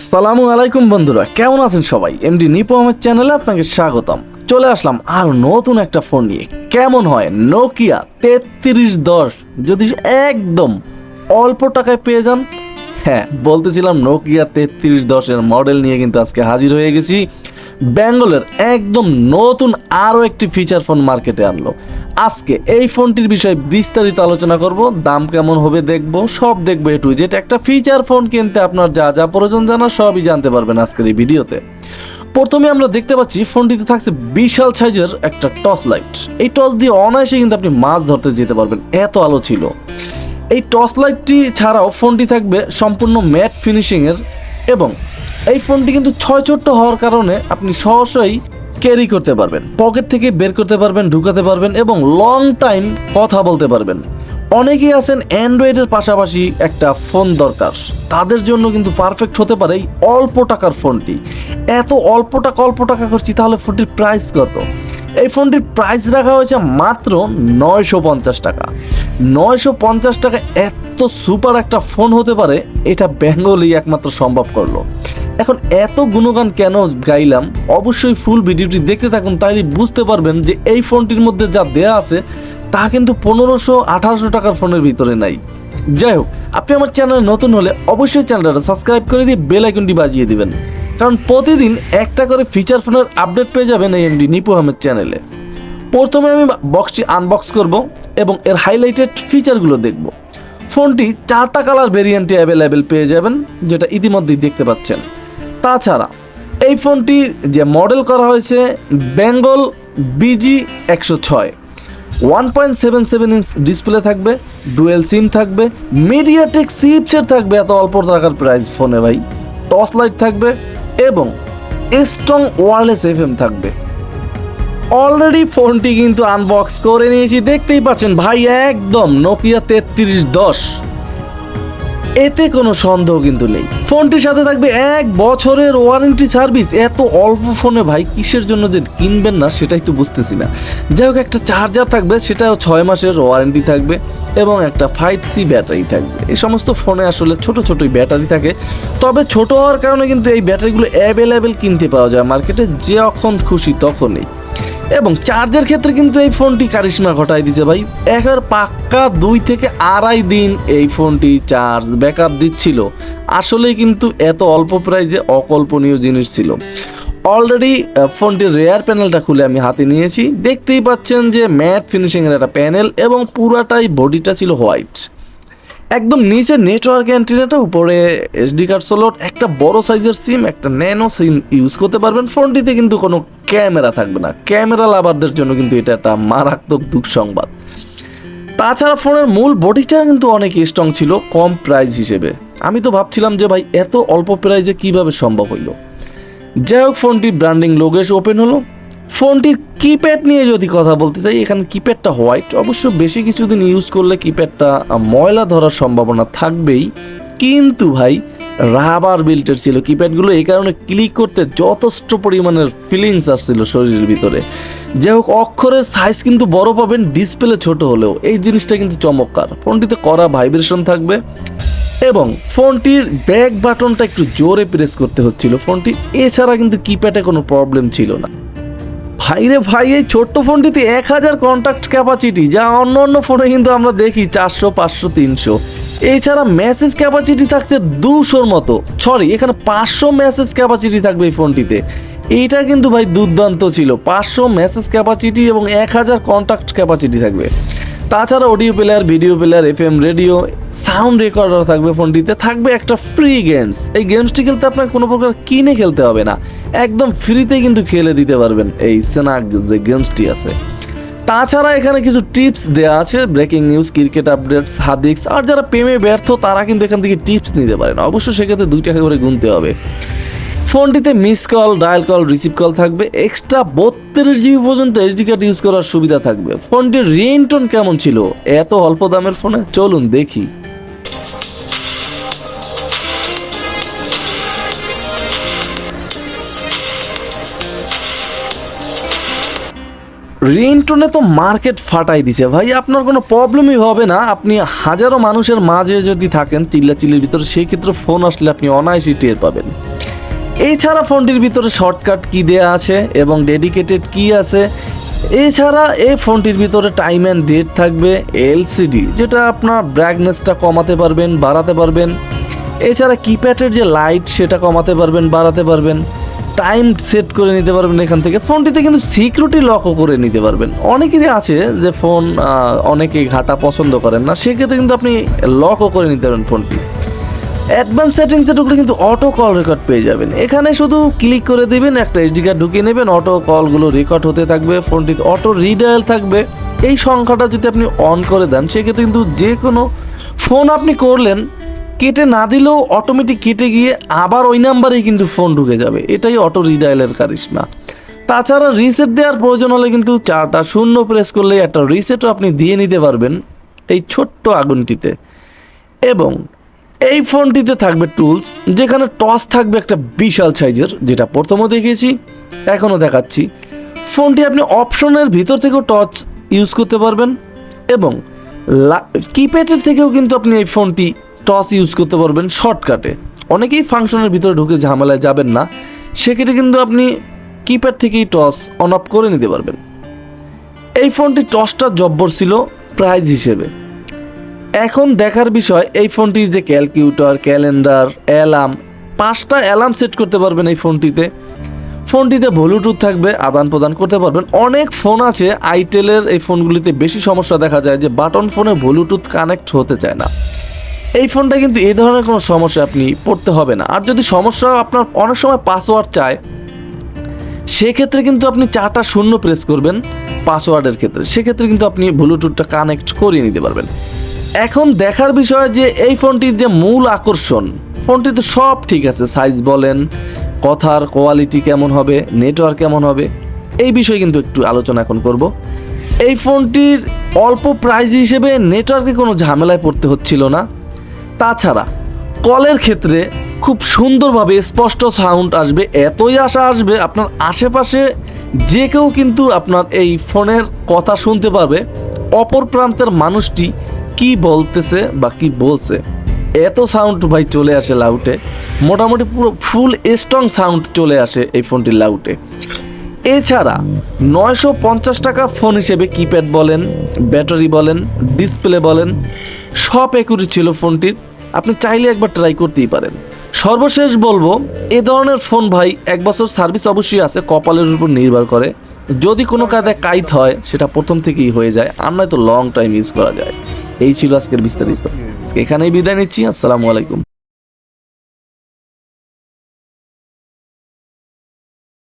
আসসালামু আলাইকুম বন্ধুরা, কেমন আছেন সবাই? এমডি নিপো আমার চ্যানেলে আপনাকে স্বাগতম। চলে আসলাম আর নতুন একটা ফোন নিয়ে। কেমন হয়? নোকিয়া তেত্রিশ দশ। যদি একদম অল্প টাকায় পেয়ে যান হ্যাঁ বলতেছিলাম নোকিয়া তেত্রিশ দশের মডেল নিয়ে কিন্তু আজকে হাজির হয়ে গেছি। ব্যাঙ্গলের একদম নতুন আরও একটি ফিচার ফোন মার্কেটে আনলো। আজকে এই ফোনটির বিষয়ে বিস্তারিত আলোচনা করব, দাম কেমন হবে দেখব, সব দেখব এটু যেটা একটা ফিচার ফোন কিনতে আপনার যা যা প্রয়োজন জানা সবই জানতে পারবেন আজকের এই ভিডিওতে। প্রথমে আমরা দেখতে পাচ্ছি ফোনটিতে থাকছে বিশাল সাইজের একটা টর্চ লাইট এই টর্চ দিয়ে অনায়াসে কিন্তু আপনি মাছ ধরতে যেতে পারবেন, এত আলো ছিল। এই টর্চ লাইটটি ছাড়াও ফোনটি থাকবে সম্পূর্ণ ম্যাট ফিনিশিংয়ের এবং এই ফোনটি কিন্তু ছয় ছোট্ট হওয়ার কারণে আপনি সহজেই ক্যারি করতে পারবেন পকেট থেকে বের করতে পারবেন, ঢুকাতে পারবেন এবং লং টাইম কথা বলতে পারবেন। অনেকেই আছেন অ্যান্ড্রয়েডের পাশাপাশি একটা ফোন দরকার। তাদের জন্য কিন্তু পারফেক্ট হতে পারে এই অল্প টাকার ফোনটি এত অল্প টাকা অল্প টাকা করছি, তাহলে ফোনটির প্রাইস কত? এই ফোনটির প্রাইস রাখা হয়েছে মাত্র নয়শো পঞ্চাশ টাকা। নয়শো পঞ্চাশ টাকা এত সুপার একটা ফোন হতে পারে, এটা বেঙ্গলি একমাত্র সম্ভব করল। এখন এত গুণগান কেন গাইলাম? অবশ্যই ফুল ভিডিওটি দেখতে থাকুন তাইলে বুঝতে পারবেন যে এই ফোনটির মধ্যে যা দেয়া আছে, তা কিন্তু পনেরোশো আঠারোশো টাকার ফোনের ভিতরে নাই। যাই হোক, আপনি আমার চ্যানেলে নতুন হলে অবশ্যই চ্যানেলটা সাবস্ক্রাইব করে দিয়ে বেল আইকনটি বাজিয়ে দিবেন। কারণ প্রতিদিন একটা করে ফিচার ফোনের আপডেট পেয়ে যাবেন এই এমডি নিপু আহমেদ চ্যানেলে। প্রথমে আমি বক্সটি আনবক্স করব এবং এর হাইলাইটেড ফিচারগুলো দেখব। ফোনটি চারটা কালার ভেরিয়েন্টে অ্যাভেলেবেল পেয়ে যাবেন, যেটা ইতিমধ্যেই দেখতে পাচ্ছেন। তাছাড়া এই ফোনটি যে মডেল করা হয়েছে বেঙ্গল বিজি একশো ছয়। One point seven seven inch display থাকবে ডুয়েল সিম থাকবে মিডিয়াটেক সিপসেট থাকবে, এত অল্প টাকার প্রাইস ফোনে ভাই। টর্চ লাইট থাকবে এবং স্ট্রং ওয়ারলেস এফ এম থাকবে। অলরেডি ফোনটি কিন্তু আনবক্স করে নিয়েছি, দেখতেই পাচ্ছেন ভাই, একদম নোকিয়া তেত্রিশ দশ। এতে কোনো সন্দেহ কিন্তু নেই। ফোনটির সাথে থাকবে এক বছরের ওয়ারেন্টি সার্ভিস এত অল্প ফোনে ভাই কিসের জন্য যে কিনবেন না সেটাই তো বুঝতেছি না। যাই হোক, একটা চার্জার থাকবে, সেটাও ছয় মাসের ওয়ারেন্টি থাকবে এবং একটা ফাইভ সি ব্যাটারি থাকবে। এই সমস্ত ফোনে আসলে ছোট ছোটই ব্যাটারি থাকে। তবে ছোট হওয়ার কারণে কিন্তু এই ব্যাটারিগুলো অ্যাভেলেবেল কিনতে পাওয়া যায়। মার্কেটে যখন খুশি তখনই। এবং চার্জের ক্ষেত্রে কিন্তু এই ফোনটি কারিশমা ঘটাই দিছে ভাই। একের পাক্কা দুই থেকে আড়াই দিন এই ফোনটি চার্জ ব্যাকআপ দিচ্ছিল। আসলে কিন্তু এত অল্প প্রাইজে অকল্পনীয় জিনিস ছিল। অলরেডি ফোনটির রেয়ার প্যানেলটা খুলে আমি হাতে নিয়েছি। দেখতেই পাচ্ছেন যে ম্যাট ফিনিশিংয়ের একটা প্যানেল এবং পুরাটাই বডিটা ছিল হোয়াইট একদম নিচে নেটওয়ার্ক অ্যান্টিনাটা উপরে এসডি কার্ড স্লট একটা বড় সাইজের সিম একটা ন্যানো সিম ইউজ করতে পারবেন। ফোনটিতে কিন্তু কোনো ক্যামেরা থাকবে না। ক্যামেরা লাভারদের জন্য কিন্তু এটা একটা মারাত্মক দুঃসংবাদ। তাছাড়া ফোনের মূল বডিটা কিন্তু অনেক স্ট্রং ছিল, কম প্রাইস হিসেবে। আমি তো ভাবছিলাম যে ভাই, এত অল্প প্রাইজে কীভাবে সম্ভব হইল? যাই হোক, ফোনটির ব্র্যান্ডিং লোগেশ ওপেন হলো। ফোনটির কিপ্যাড নিয়ে যদি কথা বলতে চাই, এখানে কিপ্যাডটা হোয়াইট অবশ্য বেশি কিছুদিন ইউজ করলে কিপ্যাডটা ময়লা ধরার সম্ভাবনা থাকবেই। কিন্তু ভাই রাবার বিল্টের ছিল কিপ্যাডগুলো এই কারণে ক্লিক করতে যথেষ্ট পরিমাণের ফিলিংস আসছিল শরীরের ভিতরে। যাই হোক অক্ষরের সাইজ কিন্তু বড় পাবেন ডিসপ্লে ছোট হলেও। এই জিনিসটা কিন্তু চমৎকার। ফোনটিতে করা ভাইব্রেশন থাকবে এবং ফোনটির ব্যাক বাটনটা একটু জোরে প্রেস করতে হচ্ছিল। ফোনটি এছাড়া কিন্তু কিপ্যাডে কোনো প্রবলেম ছিল না। ভাইরে ভাই, এই ছোট্ট ফোনটিতে এক হাজার কন্ট্যাক্ট ক্যাপাসিটি যা অন্য অন্য ফোনে কিন্তু আমরা দেখি চারশো, পাঁচশো, তিনশো। এছাড়া মেসেজ ক্যাপাসিটি থাকছে দুশোর মতো। সরি এখানে পাঁচশো মেসেজ ক্যাপাসিটি থাকবে এই ফোনটিতে। এইটা কিন্তু ভাই দুর্দান্ত ছিল। পাঁচশো মেসেজ ক্যাপাসিটি এবং এক হাজার কন্ট্যাক্ট ক্যাপাসিটি থাকবে। তাছাড়া audio player video player F M radio sound recorder থাকবে ফোনটিতে। থাকবে একটা ফ্রি গেমস এই গেমসটি খেলতে আপনাকে কোনো প্রকার কিনে খেলতে হবে না। একদম ফ্রিতে কিন্তু খেলে দিতে পারবেন। এই সেনাক যে গেমসটি আছে। তাছাড়া এখানে কিছু টিপস দেওয়া আছে ব্রেকিং নিউজ ক্রিকেট আপডেটস হাদিক্স আর যারা প্রেমে ব্যর্থ, তারা কিন্তু এখান থেকে টিপস নিতে পারেন অবশ্য সেক্ষেত্রে দুই টাকা করে গুনতে হবে। ফোনটিতে miss call dial call receive call থাকবে। এক্সট্রা বত্রিশ জিবি পর্যন্ত এইচডি কার্ড ইউজ করার সুবিধা থাকবে। ফোনটির রিংটোন কেমন ছিল? এত অল্প দামের ফোনে চলুন দেখি। রিংটোনে তো মার্কেট ফাটাই দিছে। ভাই, আপনার কোনো প্রবলেমই হবে না। আপনি হাজারো মানুষের মাঝে যদি থাকেন চিল্লা চিল্লির ভিতরে সেই ক্ষেত্রে ফোন আসলে আপনি অনায়াসই টের পাবেন। এছাড়া ফোনটির ভিতরে শর্টকাট কি দেওয়া আছে এবং ডেডিকেটেড কি আছে? এছাড়া এই ফোনটির ভিতরে টাইম অ্যান্ড ডেট থাকবে এলসিডি যেটা আপনার ব্রাইটনেসটা কমাতে পারবেন, বাড়াতে পারবেন। এছাড়া কিপ্যাডের যে লাইট সেটা কমাতে পারবেন, বাড়াতে পারবেন। টাইম সেট করে নিতে পারবেন এখান থেকে। ফোনটিতে কিন্তু সিকিউরিটি লকও করে নিতে পারবেন। অনেকেরই আছে যে ফোন অনেকেই ঘাটা পছন্দ করেন না। সেক্ষেত্রে কিন্তু আপনি লকও করে নিতে পারেন ফোনটি। অ্যাডভান্স সেটিংসে ঢুকলে কিন্তু অটো কল রেকর্ড পেয়ে যাবেন। এখানে শুধু ক্লিক করে দিবেন, একটা এইচডি কার্ড ঢুকিয়ে নেবেন, অটো কলগুলো রেকর্ড হতে থাকবে, ফোনটিতে অটো রিডায়াল থাকবে। এই সংখ্যাটা যদি আপনি অন করে দেন, সেক্ষেত্রে কিন্তু যে কোনো ফোন আপনি করলেন কেটে না দিলেও অটোমেটিক কেটে গিয়ে আবার ওই নাম্বারেই কিন্তু ফোন ঢুকে যাবে। এটাই অটো রিডায়ালের কারিশমা। তাছাড়া রিসেট দেওয়ার প্রয়োজন হলে কিন্তু চারটা শূন্য প্রেস করলে একটা রিসেটও আপনি দিয়ে নিতে পারবেন এই ছোট্ট আগুনটিতে। এবং এই ফোনটিতে থাকবে টুলস যেখানে টস থাকবে একটা বিশাল সাইজের যেটা প্রথমও দেখিয়েছি, এখনও দেখাচ্ছি। ফোনটি আপনি অপশনের ভিতর থেকেও টচ ইউজ করতে পারবেন এবং কিপ্যাডের থেকেও কিন্তু আপনি এই ফোনটি টস ইউজ করতে পারবেন শর্টকাটে। অনেকেই ফাংশনের ভিতরে ঢুকে ঝামেলায় যাবেন না। সেক্ষেত্রে কিন্তু আপনি কিপ্যাড থেকেই টস অন অফ করে নিতে পারবেন। এই ফোনটি টসটা জব্বর ছিল প্রাইজ হিসেবে। এখন দেখার বিষয়, এই ফোনটির যে ক্যালকুলেটর ক্যালেন্ডার অ্যালার্ম পাঁচটা অ্যালার্ম সেট করতে পারবেন এই ফোনটিতে। ফোনটিতে ব্লুটুথ থাকবে, আদান প্রদান করতে পারবেন। অনেক ফোন আছে আইটেলের এই ফোনগুলিতে বেশি সমস্যা দেখা যায় যে বাটন ফোনে ব্লুটুথ কানেক্ট হতে চায় না। এই ফোনটা কিন্তু এই ধরনের কোনো সমস্যা আপনি পড়তে হবে না। আর যদি সমস্যা আপনার অনেক সময় পাসওয়ার্ড চায়, সেক্ষেত্রে কিন্তু আপনি চারটা শূন্য প্রেস করবেন পাসওয়ার্ডের ক্ষেত্রে। সেক্ষেত্রে কিন্তু আপনি ব্লুটুথটা কানেক্ট করিয়ে নিতে পারবেন। এখন দেখার বিষয় যে এই ফোনটির যে মূল আকর্ষণ, ফোনটি তো সব ঠিক আছে সাইজ বলেন, কথার কোয়ালিটি কেমন হবে নেটওয়ার্ক কেমন হবে, এই বিষয়ে কিন্তু একটু আলোচনা এখন করব। এই ফোনটির অল্প প্রাইস হিসেবে নেটওয়ার্কে কোনো ঝামেলায় পড়তে হচ্ছিল না। তাছাড়া কলের ক্ষেত্রে খুব সুন্দরভাবে স্পষ্ট সাউন্ড আসবে, এতই আশা আসবে আপনার আশেপাশে যে কেউ কিন্তু আপনার এই ফোনের কথা শুনতে পারবে, অপর প্রান্তের মানুষটি কি বলতেছে বা কি বলছে। এত সাউন্ড ভাই চলে আসে লাউটে মোটামুটি পুরো ফুল স্ট্রং সাউন্ড চলে আসে এই ফোনটির লাউটে এছাড়া নয়শো পঞ্চাশ টাকা ফোন হিসেবে কিপ্যাড বলেন ব্যাটারি বলেন ডিসপ্লে বলেন সব একুরি ছিল ফোনটির আপনি চাইলে একবার ট্রাই করতেই পারেন। সর্বশেষ বলব, এ ধরনের ফোন ভাই এক বছর সার্ভিস অবশ্যই আছে, কপালের উপর নির্ভর করে। যদি কোনো কাজে কাইত হয়, সেটা প্রথম থেকেই হয়ে যায়। আমরা তো লং টাইম ইউজ করা যায়। এই ছিল আজকের বিস্তারিত। এখানেই বিদায় নিচ্ছি। আসসালামু আলাইকুম।